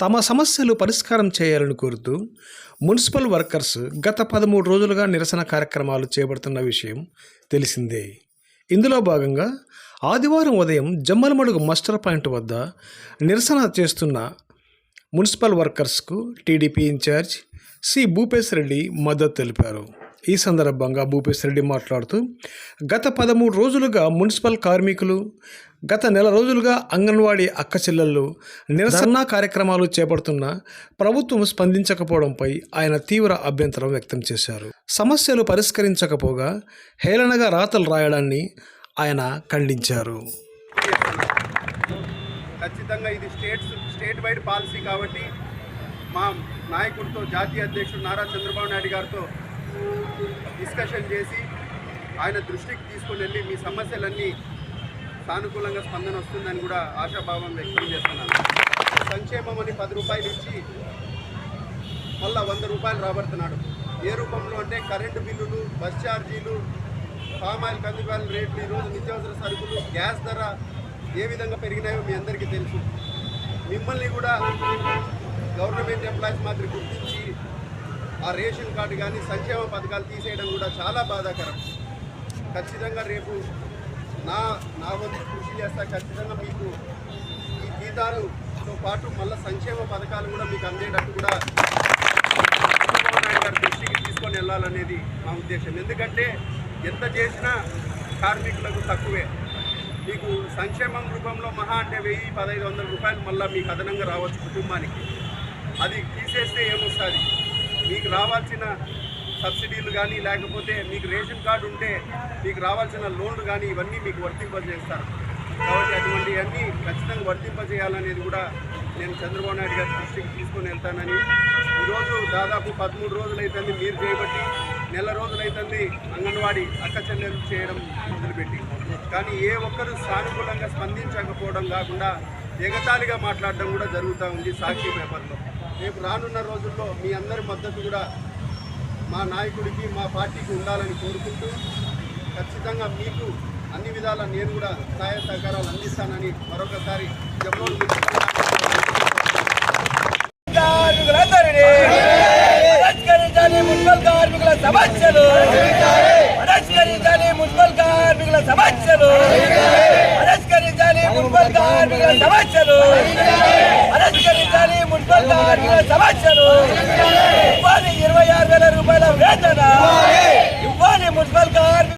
తమ సమస్యలు పరిష్కారం చేయాలని కోరుతూ మున్సిపల్ వర్కర్స్ గత పదమూడు రోజులుగా నిరసన కార్యక్రమాలు చేపడుతున్న విషయం తెలిసిందే. ఇందులో భాగంగా ఆదివారం ఉదయం జమ్మలమడుగు మస్టర్ పాయింట్ వద్ద నిరసన చేస్తున్న municipal వర్కర్స్కు TDP in-charge C Bhupesh Reddy మద్దతు తెలిపారు. ఈ సందర్భంగా భూపేశ్ రెడ్డి మాట్లాడుతూ గత పదమూడు రోజులుగా మున్సిపల్ కార్మికులు గత నెల రోజులుగా అంగన్వాడీ అక్క చెల్లెళ్ళు నిరసన కార్యక్రమాలు చేపడుతున్న ప్రభుత్వం స్పందించకపోవడంపై ఆయన తీవ్ర అభ్యంతరం వ్యక్తం చేశారు. సమస్యలు పరిష్కరించకపోగా హేళనగా రాతలు రాయడాన్ని ఆయన ఖండించారు. ఖచ్చితంగా ఇది స్టేట్ స్టేట్ వైడ్ పాలసీ కాబట్టి మా నాయకుడితో జాతీయ అధ్యక్షుడు నారా చంద్రబాబు నాయుడు గారితో డిస్కషన్ చేసి ఆయన దృష్టికి తీసుకుని వెళ్ళి మీ సమస్యలన్నీ సానుకూలంగా స్పందన వస్తుందని కూడా ఆశాభావం వ్యక్తం చేస్తున్నాను. సంక్షేమం అని పది రూపాయలు ఇచ్చి మళ్ళా వంద రూపాయలు రాబడుతున్నాడు. ఏ రూపంలో అంటే కరెంటు బిల్లులు బస్ ఛార్జీలు పామ్ ఆయిల్ కందిపాయల రేట్లు ఈరోజు నిత్యావసర సరుకులు గ్యాస్ ధర ఏ విధంగా పెరిగినాయో మీ అందరికీ తెలుసు. మిమ్మల్ని కూడా గవర్నమెంట్ ఎంప్లాయీస్ మాదిరి గుర్తించి ఆ రేషన్ కార్డు కానీ సంక్షేమ పథకాలు తీసేయడం కూడా చాలా బాధాకరం. ఖచ్చితంగా రేపు నా నా వంతు కృషి చేస్తా ఖచ్చితంగా మీకు ఈ జీతాలతో పాటు మళ్ళీ సంక్షేమ పథకాలు కూడా మీకు అందేటట్టు కూడా చంద్రబాబు నాయుడు గారి దృష్టికి తీసుకొని వెళ్ళాలనేది మా ఉద్దేశం. ఎందుకంటే ఎంత చేసినా కార్మికులకు తక్కువే. మీకు సంక్షేమం రూపంలో మహా అంటే వెయ్యి పదహైదు వందల రూపాయలు మళ్ళీ మీకు అదనంగా రావచ్చు కుటుంబానికి. అది తీసేస్తే ఏమొస్తుంది? మీకు రావాల్సిన సబ్సిడీలు కానీ లేకపోతే మీకు రేషన్ కార్డు ఉంటే మీకు రావాల్సిన లోన్లు కానీ ఇవన్నీ మీకు వర్తింపజేస్తారు. కాబట్టి అటువంటివన్నీ ఖచ్చితంగా వర్తింపజేయాలనేది కూడా నేను చంద్రబాబు నాయుడు గారి దృష్టికి తీసుకొని వెళ్తానని. ఈరోజు దాదాపు పదమూడు రోజులు అవుతుంది మీరు చేయబట్టి నెల రోజులు అవుతుంది అంగన్వాడీ అక్క చెల్లెలు చేయడం మొదలుపెట్టి. కానీ ఏ ఒక్కరూ సానుకూలంగా స్పందించకపోవడం కాకుండా ఎగతాళిగా మాట్లాడడం కూడా జరుగుతూ ఉంది సాక్షి పేపర్లో. రేపు రానున్న రోజుల్లో మీ అందరి మద్దతు కూడా మా నాయకుడికి మా పార్టీకి ఉండాలని కోరుకుంటూ ఖచ్చితంగా మీకు అన్ని విధాల నేను కూడా సహాయ సహకారాలు అందిస్తానని మరొకసారి జమ్మూలు మున్సిపల్ కార్మికుల సమస్యలు. పరిష్కరించాలి మున్సిపల్ కార్మికుల సమస్యలు. పరిష్కరించాలి మున్సిపల్ కార్మికుల సమస్యలు. వేతనం ఇరవై ఆరు వేల రూపాయల వేతన.